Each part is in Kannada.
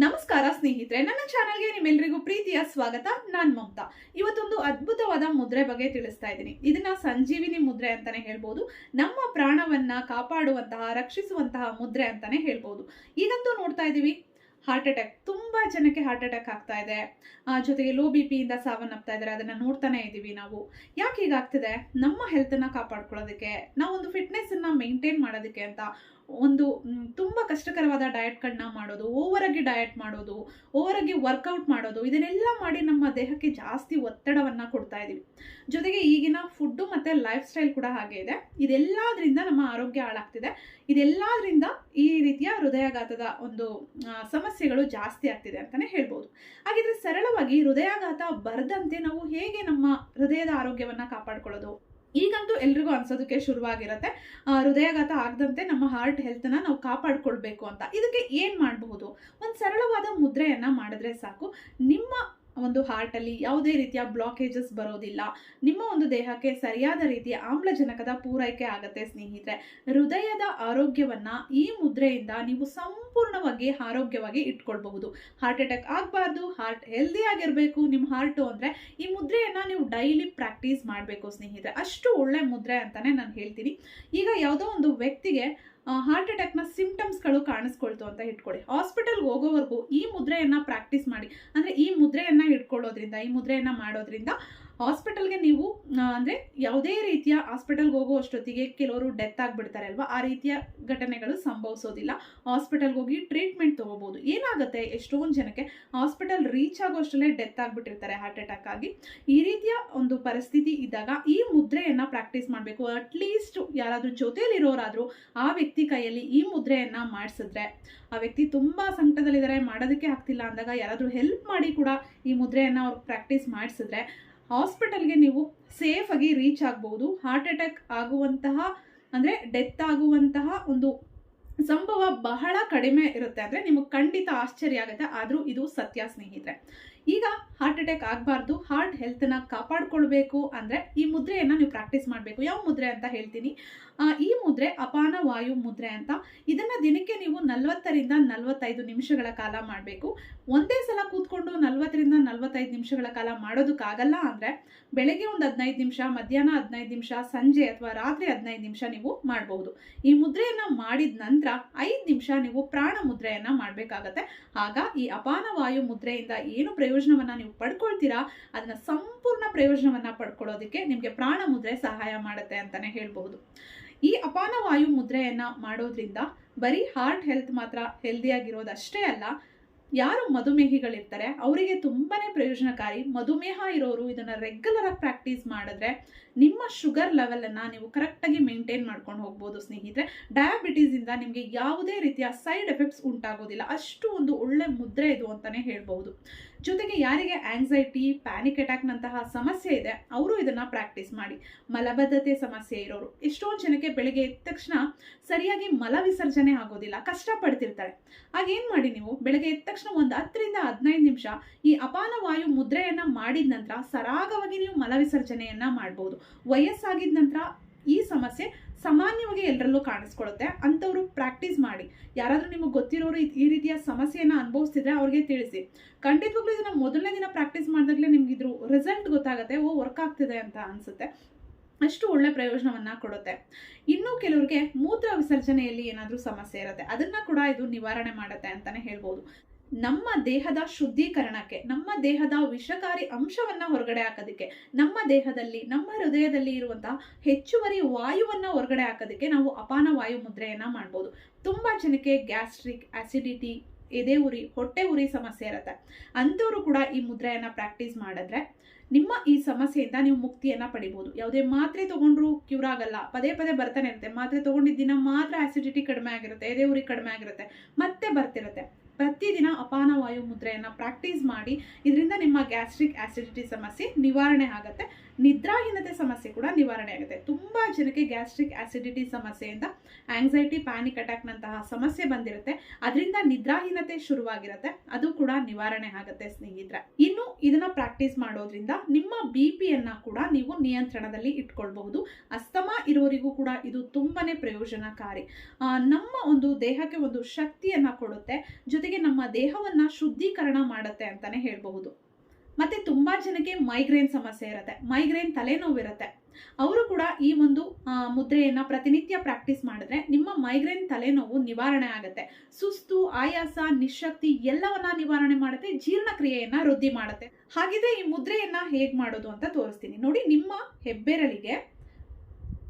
ನಮಸ್ಕಾರ ಸ್ನೇಹಿತರೆ, ನನ್ನ ಚಾನಲ್ಗೆ ನಿಮ್ಮೆಲ್ಲರಿಗೂ ಪ್ರೀತಿಯ ಸ್ವಾಗತ. ನಾನ್ ಮಮತಾ. ಇವತ್ತೊಂದು ಅದ್ಭುತವಾದ ಮುದ್ರೆ ಬಗ್ಗೆ ತಿಳಿಸ್ತಾ ಇದ್ದೀನಿ. ಇದನ್ನ ಸಂಜೀವಿನಿ ಮುದ್ರೆ ಅಂತಾನೆ ಹೇಳ್ಬೋದು. ನಮ್ಮ ಪ್ರಾಣವನ್ನ ಕಾಪಾಡುವಂತಹ, ರಕ್ಷಿಸುವಂತಹ ಮುದ್ರೆ ಅಂತಾನೆ ಹೇಳ್ಬೋದು. ಈಗಂತೂ ನೋಡ್ತಾ ಇದ್ದೀವಿ ಹಾರ್ಟ್ ಅಟ್ಯಾಕ್ ತುಂಬಾ ಜನಕ್ಕೆ ಹಾರ್ಟ್ ಅಟ್ಯಾಕ್ ಆಗ್ತಾ ಇದೆ. ಜೊತೆಗೆ ಲೋ ಬಿ ಪಿಯಿಂದ ಸಾವನ್ನಪ್ತಾ ಇದ್ದಾರೆ. ಅದನ್ನ ನೋಡ್ತಾನೆ ಇದ್ದೀವಿ ನಾವು. ಯಾಕೆ ಹೀಗಾಗ್ತಿದೆ? ನಮ್ಮ ಹೆಲ್ತನ್ನು ಕಾಪಾಡ್ಕೊಳ್ಳೋದಕ್ಕೆ, ನಾವೊಂದು ಫಿಟ್ನೆಸ್ ಅನ್ನ ಮೇಂಟೈನ್ ಮಾಡೋದಕ್ಕೆ ಅಂತ ಒಂದು ತುಂಬ ಕಷ್ಟಕರವಾದ ಡಯಟ್ಗಳನ್ನ ಮಾಡೋದು ಓವರ್ ಆಗಿ ಡಯಟ್ ಮಾಡೋದು ಓವರ್ ಆಗಿ ವರ್ಕೌಟ್ ಮಾಡೋದು, ಇದನ್ನೆಲ್ಲ ಮಾಡಿ ನಮ್ಮ ದೇಹಕ್ಕೆ ಜಾಸ್ತಿ ಒತ್ತಡವನ್ನು ಕೊಡ್ತಾ ಇದ್ದೀವಿ ಜೊತೆಗೆ ಈಗಿನ ಫುಡ್ಡು ಮತ್ತು ಲೈಫ್ ಸ್ಟೈಲ್ ಕೂಡ ಹಾಗೆ ಇದೆ. ಇದೆಲ್ಲದರಿಂದ ನಮ್ಮ ಆರೋಗ್ಯ ಹಾಳಾಗ್ತಿದೆ. ಇದೆಲ್ಲದರಿಂದ ಈ ರೀತಿಯ ಹೃದಯಾಘಾತದ ಒಂದು ಸಮಸ್ಯೆಗಳು ಜಾಸ್ತಿ ಆಗ್ತಿದೆ ಅಂತಲೇ ಹೇಳ್ಬೋದು. ಹಾಗಿದ್ರೆ ಸರಳವಾಗಿ ಹೃದಯಾಘಾತ ಬರದಂತೆ ನಾವು ಹೇಗೆ ನಮ್ಮ ಹೃದಯದ ಆರೋಗ್ಯವನ್ನು ಕಾಪಾಡ್ಕೊಳ್ಳೋದು? ಈಗಂತೂ ಎಲ್ರಿಗೂ ಅನ್ಸೋದಕ್ಕೆ ಶುರುವಾಗಿರುತ್ತೆ. ಹೃದಯಾಘಾತ ಆಗದಂತೆ ನಮ್ಮ ಹಾರ್ಟ್ ಹೆಲ್ತ್ನ ನಾವು ಕಾಪಾಡ್ಕೊಳ್ಬೇಕು ಅಂತ. ಇದಕ್ಕೆ ಏನು ಮಾಡಬಹುದು? ಒಂದು ಸರಳವಾದ ಮುದ್ರೆಯನ್ನ ಮಾಡಿದ್ರೆ ಸಾಕು. ನಿಮ್ಮ ಒಂದು ಹಾರ್ಟಲ್ಲಿ ಯಾವುದೇ ರೀತಿಯ ಬ್ಲಾಕೇಜಸ್ ಬರೋದಿಲ್ಲ. ನಿಮ್ಮ ಒಂದು ದೇಹಕ್ಕೆ ಸರಿಯಾದ ರೀತಿಯ ಆಮ್ಲಜನಕದ ಪೂರೈಕೆ ಆಗುತ್ತೆ ಸ್ನೇಹಿತರೆ. ಹೃದಯದ ಆರೋಗ್ಯವನ್ನ ಈ ಮುದ್ರೆಯಿಂದ ನೀವು ಸಂಪೂರ್ಣವಾಗಿ ಆರೋಗ್ಯವಾಗಿ ಇಟ್ಕೊಳ್ಬಹುದು. ಹಾರ್ಟ್ ಅಟ್ಯಾಕ್ ಆಗಬಾರ್ದು ಹಾರ್ಟ್ ಹೆಲ್ದಿ ಆಗಿರಬೇಕು ನಿಮ್ಮ ಹಾರ್ಟು ಅಂದರೆ ಈ ಮುದ್ರೆಯನ್ನು ನೀವು ಡೈಲಿ ಪ್ರಾಕ್ಟೀಸ್ ಮಾಡಬೇಕು ಸ್ನೇಹಿತರೆ. ಅಷ್ಟು ಒಳ್ಳೆ ಮುದ್ರೆ ಅಂತಾನೆ ನಾನು ಹೇಳ್ತೀನಿ. ಈಗ ಯಾವುದೋ ಒಂದು ವ್ಯಕ್ತಿಗೆ ಹಾರ್ಟ್ ಅಟ್ಯಾಕ್ನ ಸಿಂಪ್ಟಮ್ಸ್ಗಳು ಕಾಣಿಸ್ಕೊಳ್ತು ಅಂತ ಇಟ್ಕೊಳ್ಳಿ. ಹಾಸ್ಪಿಟಲ್ಗೆ ಹೋಗೋವರೆಗೂ ಈ ಮುದ್ರೆಯನ್ನು ಪ್ರಾಕ್ಟೀಸ್ ಮಾಡಿ. ಅಂದರೆ ಈ ಮುದ್ರೆಯನ್ನು ಇಟ್ಕೊಳ್ಳೋದ್ರಿಂದ ಈ ಮುದ್ರೆಯನ್ನು ಮಾಡೋದ್ರಿಂದ ಹಾಸ್ಪಿಟಲ್ಗೆ ನೀವು ಅಂದರೆ ಯಾವುದೇ ರೀತಿಯ ಹಾಸ್ಪಿಟಲ್ಗೆ ಹೋಗೋ ಅಷ್ಟೊತ್ತಿಗೆ ಕೆಲವರು ಡೆತ್ ಆಗಿಬಿಡ್ತಾರೆ ಅಲ್ವಾ? ಆ ರೀತಿಯ ಘಟನೆಗಳು ಸಂಭವಿಸೋದಿಲ್ಲ. ಹಾಸ್ಪಿಟಲ್ಗೆ ಹೋಗಿ ಟ್ರೀಟ್ಮೆಂಟ್ ತಗೋಬಹುದು ಏನಾಗುತ್ತೆ? ಎಷ್ಟೊಂದು ಜನಕ್ಕೆ ಹಾಸ್ಪಿಟಲ್ ರೀಚ್ ಆಗೋ ಅಷ್ಟರಲ್ಲೇ ಡೆತ್ ಆಗಿಬಿಟ್ಟಿರ್ತಾರೆ ಹಾರ್ಟ್ ಅಟ್ಯಾಕ್ ಆಗಿ. ಈ ರೀತಿಯ ಒಂದು ಪರಿಸ್ಥಿತಿ ಇದ್ದಾಗ ಈ ಮುದ್ರೆಯನ್ನ ಪ್ರಾಕ್ಟೀಸ್ ಮಾಡಬೇಕು. ಅಟ್ಲೀಸ್ಟ್ ಯಾರಾದರೂ ಜೊತೆಯಲ್ಲಿರೋರಾದರೂ ಆ ವ್ಯಕ್ತಿ ಕೈಯಲ್ಲಿ ಈ ಮುದ್ರೆಯನ್ನ ಮಾಡಿಸಿದ್ರೆ, ಆ ವ್ಯಕ್ತಿ ತುಂಬಾ ಸಂಕಟದಲ್ಲಿದ್ದಾರೆ, ಮಾಡೋದಕ್ಕೆ ಆಗ್ತಿಲ್ಲ ಅಂದಾಗ ಯಾರಾದರೂ ಹೆಲ್ಪ್ ಮಾಡಿ ಕೂಡ ಈ ಮುದ್ರೆಯನ್ನ ಅವ್ರು ಪ್ರಾಕ್ಟೀಸ್ ಮಾಡಿಸಿದ್ರೆ ಹಾಸ್ಪಿಟಲ್ಗೆ ನೀವು ಸೇಫ್ ಆಗಿ ರೀಚ್ ಆಗ್ಬೋದು. ಹಾರ್ಟ್ ಅಟ್ಯಾಕ್ ಆಗುವಂತಹ, ಅಂದ್ರೆ ಡೆತ್ ಆಗುವಂತಹ ಒಂದು ಸಂಭವ ಬಹಳ ಕಡಿಮೆ ಇರುತ್ತೆ. ಅಂದ್ರೆ ನಿಮಗೆ ಖಂಡಿತ ಆಶ್ಚರ್ಯ ಆಗುತ್ತೆ. ಆದರೂ ಇದು ಸತ್ಯ ಸ್ನೇಹಿತರೆ. ಈಗ ಹಾರ್ಟ್ ಅಟ್ಯಾಕ್ ಆಗಬಾರ್ದು ಹಾರ್ಟ್ ಹೆಲ್ತ್ನ ಕಾಪಾಡಿಕೊಳ್ಬೇಕು ಅಂದರೆ ಈ ಮುದ್ರೆಯನ್ನು ನೀವು ಪ್ರಾಕ್ಟೀಸ್ ಮಾಡಬೇಕು. ಯಾವ ಮುದ್ರೆ ಅಂತ ಹೇಳ್ತೀನಿ. ಈ ಮುದ್ರೆ ಅಪಾನ ವಾಯು ಮುದ್ರೆ ಅಂತ. ಇದನ್ನು ದಿನಕ್ಕೆ ನೀವು ನಲವತ್ತರಿಂದ ನಲವತ್ತೈದು ನಿಮಿಷಗಳ ಕಾಲ ಮಾಡಬೇಕು. ಒಂದೇ ಸಲ ಕೂತ್ಕೊಂಡು ನಲವತ್ತರಿಂದ ನಲವತ್ತೈದು ನಿಮಿಷಗಳ ಕಾಲ ಮಾಡೋದಕ್ಕಾಗಲ್ಲ ಅಂದರೆ ಬೆಳಗ್ಗೆ ಒಂದು ಹದಿನೈದು ನಿಮಿಷ, ಮಧ್ಯಾಹ್ನ ಹದಿನೈದು ನಿಮಿಷ, ಸಂಜೆ ಅಥವಾ ರಾತ್ರಿ ಹದಿನೈದು ನಿಮಿಷ ನೀವು ಮಾಡಬಹುದು. ಈ ಮುದ್ರೆಯನ್ನು ಮಾಡಿದ ನಂತರ ಐದು ನಿಮಿಷ ನೀವು ಪ್ರಾಣ ಮುದ್ರೆಯನ್ನು ಮಾಡಬೇಕಾಗತ್ತೆ. ಆಗ ಈ ಅಪಾನ ವಾಯು ಮುದ್ರೆಯಿಂದ ಏನು ಪ್ರಯೋಜನವನ್ನ ನೀವು ಪಡ್ಕೊಳ್ತೀರಾ, ಅದನ್ನು ಸಂಪೂರ್ಣ ಪ್ರಯೋಜನವನ್ನ ಪಡ್ಕೊಳ್ಳೋದಕ್ಕೆ ನಿಮಗೆ ಪ್ರಾಣ ಮುದ್ರೆ ಸಹಾಯ ಮಾಡುತ್ತೆ ಅಂತಲೇ ಹೇಳ್ಬೋದು ಈ ಅಪಾನ ವಾಯು ಮುದ್ರೆಯನ್ನ ಮಾಡೋದ್ರಿಂದ ಬರೀ ಹಾರ್ಟ್ ಹೆಲ್ತ್ ಮಾತ್ರ ಹೆಲ್ದಿಯಾಗಿರೋದಷ್ಟೇ ಅಲ್ಲ, ಯಾರು ಮಧುಮೇಹಿಗಳಿರ್ತಾರೆ, ಅವರಿಗೆ ತುಂಬಾ ಪ್ರಯೋಜನಕಾರಿ ಮಧುಮೇಹ ಇರೋರು ಇದನ್ನು ರೆಗ್ಯುಲರ್ ಆಗಿ ಪ್ರಾಕ್ಟೀಸ್ ಮಾಡಿದ್ರೆ ನಿಮ್ಮ ಶುಗರ್ ಲೆವೆಲನ್ನು ನೀವು ಕರೆಕ್ಟಾಗಿ ಮೇಂಟೈನ್ ಮಾಡ್ಕೊಂಡು ಹೋಗ್ಬೋದು ಸ್ನೇಹಿತರೆ. ಡಯಾಬಿಟೀಸಿಂದ ನಿಮಗೆ ಯಾವುದೇ ರೀತಿಯ ಸೈಡ್ ಎಫೆಕ್ಟ್ಸ್ ಉಂಟಾಗೋದಿಲ್ಲ. ಅಷ್ಟು ಒಂದು ಒಳ್ಳೆ ಮುದ್ರೆ ಇದು ಅಂತಾನೆ ಹೇಳ್ಬಹುದು. ಜೊತೆಗೆ ಯಾರಿಗೆ ಆಂಗ್ಸೈಟಿ ಪ್ಯಾನಿಕ್ ಅಟ್ಯಾಕ್ ನಂತಹ ಸಮಸ್ಯೆ ಇದೆ, ಅವರು ಇದನ್ನ ಪ್ರಾಕ್ಟೀಸ್ ಮಾಡಿ. ಮಲಬದ್ಧತೆ ಸಮಸ್ಯೆ ಇರೋರು. ಎಷ್ಟೊಂದು ಜನಕ್ಕೆ ಬೆಳಿಗ್ಗೆ ಎದ್ದ ತಕ್ಷಣ ಸರಿಯಾಗಿ ಮಲ ವಿಸರ್ಜನೆ ಆಗೋದಿಲ್ಲ. ಕಷ್ಟಪಡ್ತಿರ್ತಾರೆ. ಆಗೇನು ಮಾಡಿ ನೀವು? ಬೆಳಗ್ಗೆ ಎದ್ದ ತಕ್ಷಣ ಒಂದು ಹತ್ತರಿಂದ ಹದಿನೈದು ನಿಮಿಷ ಈ ಅಪಾನ ವಾಯು ಮುದ್ರೆಯನ್ನ ಮಾಡಿದ ನಂತರ ಸರಾಗವಾಗಿ ನೀವು ಮಲ ವಿಸರ್ಜನೆಯನ್ನು ಮಾಡ್ಬೋದು. ವಯಸ್ಸಾಗಿದ ನಂತರ ಈ ಸಮಸ್ಯೆ ಸಾಮಾನ್ಯವಾಗಿ ಎಲ್ಲರಲ್ಲೂ ಕಾಣಿಸ್ಕೊಳ್ಳುತ್ತೆ ಅಂಥವ್ರು ಪ್ರಾಕ್ಟೀಸ್ ಮಾಡಿ. ಯಾರಾದರೂ ನಿಮಗೆ ಗೊತ್ತಿರೋರು ಈ- ರೀತಿಯ ಸಮಸ್ಯೆಯನ್ನು ಅನುಭವಿಸ್ತಿದ್ರೆ ಅವ್ರಿಗೆ ತಿಳಿಸಿ. ಖಂಡಿತವಾಗ್ಲೂ ಇದನ್ನು ಮೊದಲನೇ ದಿನ ಪ್ರಾಕ್ಟೀಸ್ ಮಾಡಿದಾಗಲೇ ನಿಮ್ಗೆ ಇದ್ರ ರಿಸಲ್ಟ್ ಗೊತ್ತಾಗುತ್ತೆ, ಓ ವರ್ಕ್ ಆಗ್ತಿದೆ ಅಂತ ಅನಿಸುತ್ತೆ. ಅಷ್ಟು ಒಳ್ಳೆ ಪ್ರಯೋಜನವನ್ನ ಕೊಡುತ್ತೆ. ಇನ್ನು ಕೆಲವರಿಗೆ ಮೂತ್ರ ವಿಸರ್ಜನೆಯಲ್ಲಿ ಏನಾದರೂ ಸಮಸ್ಯೆ ಇರುತ್ತೆ, ಅದನ್ನ ಕೂಡ ಇದು ನಿವಾರಣೆ ಮಾಡುತ್ತೆ ಅಂತಾನೆ ಹೇಳ್ಬೋದು. ನಮ್ಮ ದೇಹದ ಶುದ್ಧೀಕರಣಕ್ಕೆ, ನಮ್ಮ ದೇಹದ ವಿಷಕಾರಿ ಅಂಶವನ್ನ ಹೊರಗಡೆ ಹಾಕೋದಕ್ಕೆ, ನಮ್ಮ ದೇಹದಲ್ಲಿ, ನಮ್ಮ ಹೃದಯದಲ್ಲಿ ಇರುವಂತಹ ಹೆಚ್ಚುವರಿ ವಾಯುವನ್ನ ಹೊರಗಡೆ ಹಾಕೋದಕ್ಕೆ ನಾವು ಅಪಾನ ವಾಯು ಮುದ್ರೆಯನ್ನ ಮಾಡ್ಬೋದು. ತುಂಬಾ ಜನಕ್ಕೆ ಗ್ಯಾಸ್ಟ್ರಿಕ್ ಆಸಿಡಿಟಿ, ಎದೆ ಉರಿ, ಹೊಟ್ಟೆ ಉರಿ ಸಮಸ್ಯೆ ಇರುತ್ತೆ. ಅಂಥವ್ರು ಕೂಡ ಈ ಮುದ್ರೆಯನ್ನ ಪ್ರಾಕ್ಟೀಸ್ ಮಾಡಿದ್ರೆ ನಿಮ್ಮ ಈ ಸಮಸ್ಯೆಯಿಂದ ನೀವು ಮುಕ್ತಿಯನ್ನ ಪಡಿಬೋದು. ಯಾವುದೇ ಮಾತ್ರೆ ತಗೊಂಡ್ರು ಕ್ಯೂರ್ ಆಗಲ್ಲ. ಪದೇ ಪದೇ ಬರ್ತಾನೆ ಇರುತ್ತೆ. ಮಾತ್ರೆ ತಗೊಂಡಿದ್ದ ದಿನ ಮಾತ್ರ ಆಸಿಡಿಟಿ ಕಡಿಮೆ ಆಗಿರುತ್ತೆ, ಎದೆ ಉರಿ ಕಡಿಮೆ ಆಗಿರುತ್ತೆ, ಮತ್ತೆ ಬರ್ತಿರುತ್ತೆ. ಪ್ರತಿದಿನ ಅಪಾನ ವಾಯು ಮುದ್ರೆಯನ್ನು ಪ್ರಾಕ್ಟೀಸ್ ಮಾಡಿ ಇದರಿಂದ ನಿಮ್ಮ ಗ್ಯಾಸ್ಟ್ರಿಕ್ ಆಸಿಡಿಟಿ ಸಮಸ್ಯೆ ನಿವಾರಣೆ ಆಗುತ್ತೆ. ನಿದ್ರಾಹೀನತೆ ಸಮಸ್ಯೆ ಕೂಡ ನಿವಾರಣೆ ಆಗುತ್ತೆ. ತುಂಬಾ ಜನಕ್ಕೆ ಗ್ಯಾಸ್ಟ್ರಿಕ್ ಆಸಿಡಿಟಿ ಸಮಸ್ಯೆಯಿಂದ ಆಂಗ್ಸೈಟಿ ಪ್ಯಾನಿಕ್ ಅಟ್ಯಾಕ್ ನಂತಹ ಸಮಸ್ಯೆ ಬಂದಿರುತ್ತೆ. ಅದರಿಂದ ನಿದ್ರಾಹೀನತೆ ಶುರುವಾಗಿರುತ್ತೆ. ಅದು ಕೂಡ ನಿವಾರಣೆ ಆಗುತ್ತೆ ಸ್ನೇಹಿತರೆ. ಇನ್ನು ಇದನ್ನ ಪ್ರಾಕ್ಟೀಸ್ ಮಾಡೋದ್ರಿಂದ ನಿಮ್ಮ ಬಿ ಪಿಯನ್ನು ಕೂಡ ನೀವು ನಿಯಂತ್ರಣದಲ್ಲಿ ಇಟ್ಕೊಳ್ಬಹುದು. ಅಸ್ತಮಾ ಇರೋರಿಗೂ ಕೂಡ ಇದು ತುಂಬಾನೇ ಪ್ರಯೋಜನಕಾರಿ. ನಮ್ಮ ಒಂದು ದೇಹಕ್ಕೆ ಒಂದು ಶಕ್ತಿಯನ್ನು ಕೊಡುತ್ತೆ. ಜೊತೆಗೆ ಜೊತೆಗೆ ನಮ್ಮ ದೇಹವನ್ನ ಶುದ್ಧೀಕರಣ ಮಾಡುತ್ತೆ ಅಂತಾನೆ ಹೇಳಬಹುದು. ಮತ್ತೆ ತುಂಬಾ ಜನಕ್ಕೆ ಮೈಗ್ರೇನ್ ಸಮಸ್ಯೆ ಇರುತ್ತೆ ಮೈಗ್ರೇನ್ ತಲೆನೋವು ಇರುತ್ತೆ ಅವರು ಕೂಡ ಈ ಒಂದು ಮುದ್ರೆಯನ್ನ ಪ್ರತಿನಿತ್ಯ ಪ್ರಾಕ್ಟೀಸ್ ಮಾಡಿದ್ರೆ ನಿಮ್ಮ ಮೈಗ್ರೇನ್ ತಲೆನೋವು ನಿವಾರಣೆ ಆಗುತ್ತೆ. ಸುಸ್ತು, ಆಯಾಸ, ನಿಶಕ್ತಿ ಎಲ್ಲವನ್ನ ನಿವಾರಣೆ ಮಾಡುತ್ತೆ, ಜೀರ್ಣಕ್ರಿಯೆಯನ್ನ ವೃದ್ಧಿ ಮಾಡುತ್ತೆ. ಹಾಗಿದ್ರೆ ಈ ಮುದ್ರೆಯನ್ನ ಹೇಗ್ ಮಾಡೋದು ಅಂತ ತೋರಿಸ್ತೀನಿ. ನೋಡಿ, ನಿಮ್ಮ ಹೆಬ್ಬೆರಳಿಗೆ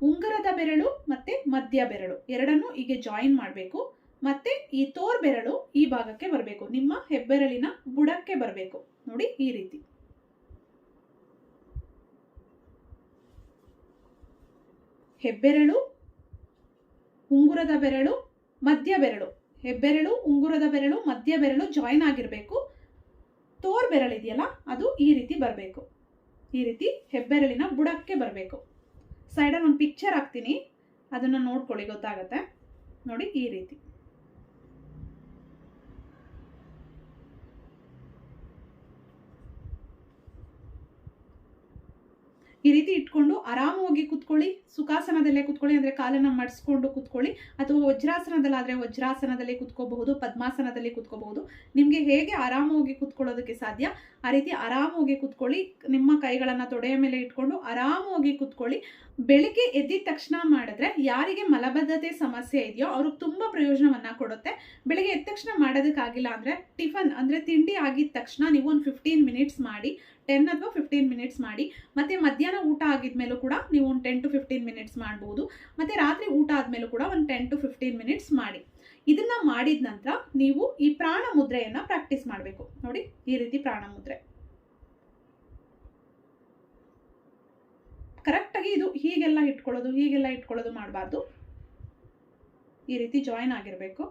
ಉಂಗರದ ಬೆರಳು ಮತ್ತೆ ಮಧ್ಯ ಬೆರಳು ಎರಡನ್ನೂ ಹೀಗೆ ಜಾಯಿನ್ ಮಾಡಬೇಕು. ಮತ್ತೆ ಈ ತೋರ್ ಬೆರಳು ಈ ಭಾಗಕ್ಕೆ ಬರಬೇಕು. ನಿಮ್ಮ ಹೆಬ್ಬೆರಳಿನ ಬುಡಕ್ಕೆ ಬರಬೇಕು. ನೋಡಿ ಈ ರೀತಿ. ಹೆಬ್ಬೆರಳು, ಉಂಗುರದ ಬೆರಳು, ಮಧ್ಯ ಬೆರಳು. ಹೆಬ್ಬೆರಳು, ಉಂಗುರದ ಬೆರಳು, ಮಧ್ಯ ಬೆರಳು ಜಾಯಿನ್ ಆಗಿರಬೇಕು. ತೋರ್ ಬೆರಳಿದೆಯಲ್ಲ ಅದು ಈ ರೀತಿ ಬರಬೇಕು. ಈ ರೀತಿ ಹೆಬ್ಬೆರಳಿನ ಬುಡಕ್ಕೆ ಬರಬೇಕು. ಸೈಡಲ್ಲಿ ಒಂದು ಪಿಕ್ಚರ್ ಹಾಕ್ತೀನಿ. ಅದನ್ನು ನೋಡ್ಕೊಳ್ಳಿ, ಗೊತ್ತಾಗತ್ತೆ? ನೋಡಿ ಈ ರೀತಿ. ಈ ರೀತಿ ಇಟ್ಕೊಂಡು ಆರಾಮವಾಗಿ ಕುತ್ಕೊಳ್ಳಿ, ಸುಖಾಸನದಲ್ಲೇ ಕುತ್ಕೊಳ್ಳಿ, ಅಂದ್ರೆ ಕಾಲನ್ನ ಮಡಿಸ್ಕೊಂಡು ಕುತ್ಕೊಳ್ಳಿ, ಅಥವಾ ವಜ್ರಾಸನದಲ್ಲಾದರೆ ವಜ್ರಾಸನದಲ್ಲಿ ಕುತ್ಕೋಬಹುದು, ಪದ್ಮಾಸನದಲ್ಲಿ ಕುತ್ಕೋಬಹುದು. ನಿಮಗೆ ಹೇಗೆ ಆರಾಮವಾಗಿ ಕುತ್ಕೊಳ್ಳೋದಕ್ಕೆ ಸಾಧ್ಯ? ಆ ರೀತಿ ಆರಾಮವಾಗಿ ಕುತ್ಕೊಳ್ಳಿ, ನಿಮ್ಮ ಕೈಗಳನ್ನ ತೊಡೆಯ ಮೇಲೆ ಇಟ್ಕೊಂಡು ಆರಾಮವಾಗಿ ಕುತ್ಕೊಳ್ಳಿ. ಬೆಳಿಗ್ಗೆ ಎದ್ದಿದ ತಕ್ಷಣ ಮಾಡಿದ್ರೆ ಯಾರಿಗೆ ಮಲಬದ್ಧತೆ ಸಮಸ್ಯೆ ಇದೆಯೋ ಅವ್ರಿಗೆ ತುಂಬಾ ಪ್ರಯೋಜನವನ್ನ ಕೊಡುತ್ತೆ. ಬೆಳಿಗ್ಗೆ ಎದ್ದ ತಕ್ಷಣ ಮಾಡೋದಕ್ಕಾಗಿಲ್ಲ ಅಂದ್ರೆ ಟಿಫನ್, ಅಂದ್ರೆ ತಿಂಡಿ ಆಗಿದ ತಕ್ಷಣ ನೀವು ಒಂದು ಫಿಫ್ಟೀನ್ ಮಿನಿಟ್ಸ್ ಮಾಡಿ ಟೆನ್ ಅಥವಾ ಫಿಫ್ಟೀನ್ ಮಿನಿಟ್ಸ್ ಮಾಡಿ, ಮತ್ತೆ ಮಧ್ಯಾಹ್ನ ಊಟ ಆಗಿದ್ಮೇಲೂ ಕೂಡ ನೀವು ಒಂದು ಟೆನ್ ಟು ಫಿಫ್ಟೀನ್ ಮಿನಿಟ್ಸ್ ಮಾಡ್ಬೋದು, ಮತ್ತೆ ರಾತ್ರಿ ಊಟ ಆದಮೇಲೂ ಕೂಡ ಒಂದು ಟೆನ್ ಟು ಫಿಫ್ಟೀನ್ ಮಿನಿಟ್ಸ್ ಮಾಡಿ. ಇದನ್ನ ಮಾಡಿದ ನಂತರ ನೀವು ಈ ಪ್ರಾಣ ಮುದ್ರೆಯನ್ನ ಪ್ರಾಕ್ಟೀಸ್ ಮಾಡಬೇಕು. ನೋಡಿ, ಈ ರೀತಿ ಪ್ರಾಣ ಮುದ್ರೆ. ಕರೆಕ್ಟಾಗಿ ಇದು ಹೀಗೆಲ್ಲ ಇಟ್ಕೊಳ್ಳೋದು ಹೀಗೆಲ್ಲ ಇಟ್ಕೊಳ್ಳೋದು ಮಾಡಬಾರ್ದು. ಈ ರೀತಿ ಜಾಯಿನ್ ಆಗಿರಬೇಕು.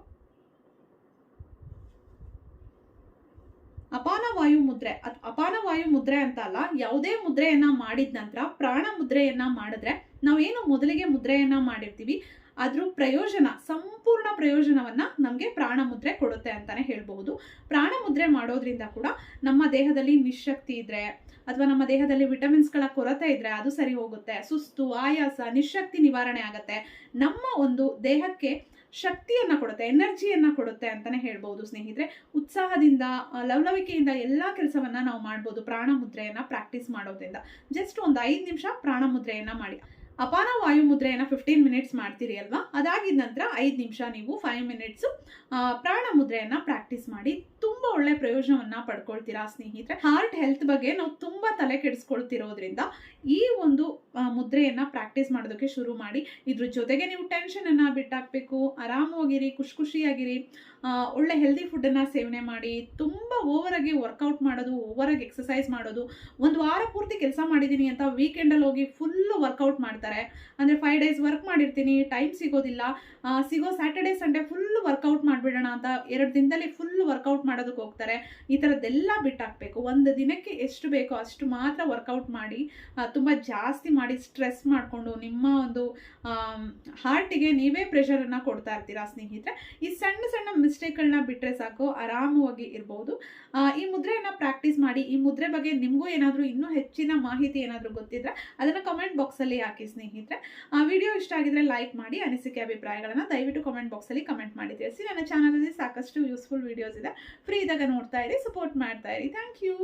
ಅಪಾನ ವಾಯು ಮುದ್ರೆ ಅತ್ ಅಪಾನ ವಾಯು ಮುದ್ರೆ ಅಂತ ಅಲ್ಲ, ಯಾವುದೇ ಮುದ್ರೆಯನ್ನ ಮಾಡಿದ ನಂತರ, ಪ್ರಾಣ ಮುದ್ರೆಯನ್ನ ಮಾಡಿದ್ರೆ ನಾವೇನು ಮೊದಲಿಗೆ ಮುದ್ರೆಯನ್ನ ಮಾಡಿರ್ತೀವಿ ಅದ್ರ ಪ್ರಯೋಜನ, ಸಂಪೂರ್ಣ ಪ್ರಯೋಜನವನ್ನ ನಮಗೆ ಪ್ರಾಣ ಮುದ್ರೆ ಕೊಡುತ್ತೆ ಅಂತಾನೆ ಹೇಳ್ಬಹುದು. ಪ್ರಾಣ ಮುದ್ರೆ ಮಾಡೋದ್ರಿಂದ ಕೂಡ ನಮ್ಮ ದೇಹದಲ್ಲಿ ನಿಶಕ್ತಿ ಇದ್ರೆ, ಅಥವಾ ನಮ್ಮ ದೇಹದಲ್ಲಿ ವಿಟಮಿನ್ಸ್ಗಳ ಕೊರತೆ ಇದ್ರೆ ಅದು ಸರಿ ಹೋಗುತ್ತೆ. ಸುಸ್ತು, ಆಯಾಸ, ನಿಶಕ್ತಿ ನಿವಾರಣೆ ಆಗುತ್ತೆ. ನಮ್ಮ ಒಂದು ದೇಹಕ್ಕೆ ಶಕ್ತಿಯನ್ನ ಕೊಡುತ್ತೆ, ಎನರ್ಜಿಯನ್ನು ಕೊಡುತ್ತೆ ಅಂತಲೇ ಹೇಳ್ಬೋದು ಸ್ನೇಹಿತರೆ. ಉತ್ಸಾಹದಿಂದ ಲವಲವಿಕೆಯಿಂದ ಎಲ್ಲ ಕೆಲಸವನ್ನು ನಾವು ಮಾಡ್ಬೋದು ಪ್ರಾಣ ಮುದ್ರೆಯನ್ನು ಪ್ರಾಕ್ಟೀಸ್ ಮಾಡೋದ್ರಿಂದ. ಜಸ್ಟ್ ಒಂದು ಐದು ನಿಮಿಷ ಪ್ರಾಣ ಮುದ್ರೆಯನ್ನು ಮಾಡಿ. ಅಪಾನ ವಾಯು ಮುದ್ರೆಯನ್ನು ಫಿಫ್ಟೀನ್ ಮಿನಿಟ್ಸ್ ಮಾಡ್ತೀರಿ ಅಲ್ವಾ? ಅದಾಗಿದ ನಂತರ ಐದು ನಿಮಿಷ ನೀವು ಫೈವ್ ಮಿನಿಟ್ಸ್ ಪ್ರಾಣ ಮುದ್ರೆಯನ್ನು ಪ್ರಾಕ್ಟೀಸ್ ಮಾಡಿ ತುಂಬಾ ಒಳ್ಳೆ ಪ್ರಯೋಜನವನ್ನ ಪಡ್ಕೊಳ್ತೀರಾ ಸ್ನೇಹಿತರೆ? ಹಾರ್ಟ್ ಹೆಲ್ತ್ ಬಗ್ಗೆ ನಾವು ತುಂಬಾ ತಲೆ ಕೆಡಿಸ್ಕೊಳ್ತಿರೋದ್ರಿಂದ ಈ ಒಂದು ಮುದ್ರೆಯನ್ನ ಪ್ರಾಕ್ಟೀಸ್ ಮಾಡೋದಕ್ಕೆ ಶುರು ಮಾಡಿ, ಇದ್ರ ಜೊತೆಗೆ ನೀವು ಟೆನ್ಷನ್ ಅನ್ನ ಬಿಟ್ಟಾಕ್ಬೇಕು, ಆರಾಮವಾಗಿರಿ ಖುಷಿ ಖುಷಿಯಾಗಿರಿ ಒಳ್ಳೆ ಹೆಲ್ದಿ ಫುಡ್ಡನ್ನ ಸೇವನೆ ಮಾಡಿ, ತುಂಬಾ ಓವರ್ ಆಗಿ ವರ್ಕೌಟ್ ಮಾಡೋದು ಓವರಾಗಿ ಎಕ್ಸಸೈಸ್ ಮಾಡೋದು, ಒಂದು ವಾರ ಪೂರ್ತಿ ಕೆಲಸ ಮಾಡಿದ್ದೀನಿ ಅಂತ ವೀಕೆಂಡಲ್ಲಿ ಹೋಗಿ ಫುಲ್ಲು ವರ್ಕೌಟ್ ಮಾಡ್ತಾರೆ. ಅಂದ್ರೆ ಫೈವ್ ಡೇಸ್ ವರ್ಕ್ ಮಾಡಿರ್ತೀನಿ ಟೈಮ್ ಸಿಗೋದಿಲ್ಲ ಸಿಗೋ ಸ್ಯಾಟರ್ಡೆ ಸಂಡೇ ಫುಲ್ ವರ್ಕೌಟ್ ಮಾಡಿಬಿಡೋಣ ಅಂತ, ಎರಡು ದಿನದಲ್ಲಿ ಫುಲ್ ವರ್ಕೌಟ್ ಹೋಗ್ತಾರೆ, ಈ ಥರದ್ದೆಲ್ಲ ಬಿಟ್ಟಾಕಬೇಕು. ಒಂದು ದಿನಕ್ಕೆ ಎಷ್ಟು ಬೇಕೋ ಅಷ್ಟು ಮಾತ್ರ ವರ್ಕೌಟ್ ಮಾಡಿ ತುಂಬ ಜಾಸ್ತಿ ಮಾಡಿ ಸ್ಟ್ರೆಸ್ ಮಾಡಿಕೊಂಡು ನಿಮ್ಮ ಒಂದು ಹಾರ್ಟಿಗೆ ನೀವೇ ಪ್ರೆಷರನ್ನು ಕೊಡ್ತಾ ಇರ್ತೀರಾ ಸ್ನೇಹಿತರೆ? ಈ ಸಣ್ಣ ಸಣ್ಣ ಮಿಸ್ಟೇಕ್ಗಳನ್ನ ಬಿಟ್ಟರೆ ಸಾಕು, ಆರಾಮವಾಗಿ ಇರ್ಬೋದು. ಈ ಮುದ್ರೆಯನ್ನು ಪ್ರಾಕ್ಟೀಸ್ ಮಾಡಿ, ಈ ಮುದ್ರೆ ಬಗ್ಗೆ ನಿಮಗೂ ಏನಾದರೂ ಇನ್ನೂ ಹೆಚ್ಚಿನ ಮಾಹಿತಿ ಏನಾದರೂ ಗೊತ್ತಿದ್ರೆ ಅದನ್ನು ಕಮೆಂಟ್ ಬಾಕ್ಸಲ್ಲಿ ಹಾಕಿ ಸ್ನೇಹಿತರೆ. ಆ ವಿಡಿಯೋ ಇಷ್ಟ ಆಗಿದ್ರೆ ಲೈಕ್ ಮಾಡಿ, ಅನಿಸಿಕೆ ಅಭಿಪ್ರಾಯಗಳನ್ನು ದಯವಿಟ್ಟು ಕಮೆಂಟ್ ಬಾಕ್ಸಲ್ಲಿ ಕಮೆಂಟ್ ಮಾಡಿ ತಿಳಿಸಿ ನನ್ನ ಚಾನಲಲ್ಲಿ ಸಾಕಷ್ಟು ಯೂಸ್ಫುಲ್ ವಿಡಿಯೋಸ್ ಇದೆ. ಫ್ರೀ ಇದ್ದಾಗ ನೋಡ್ತಾ ಇರಿ ಸಪೋರ್ಟ್ ಮಾಡ್ತಾ ಇರಿ. Thank you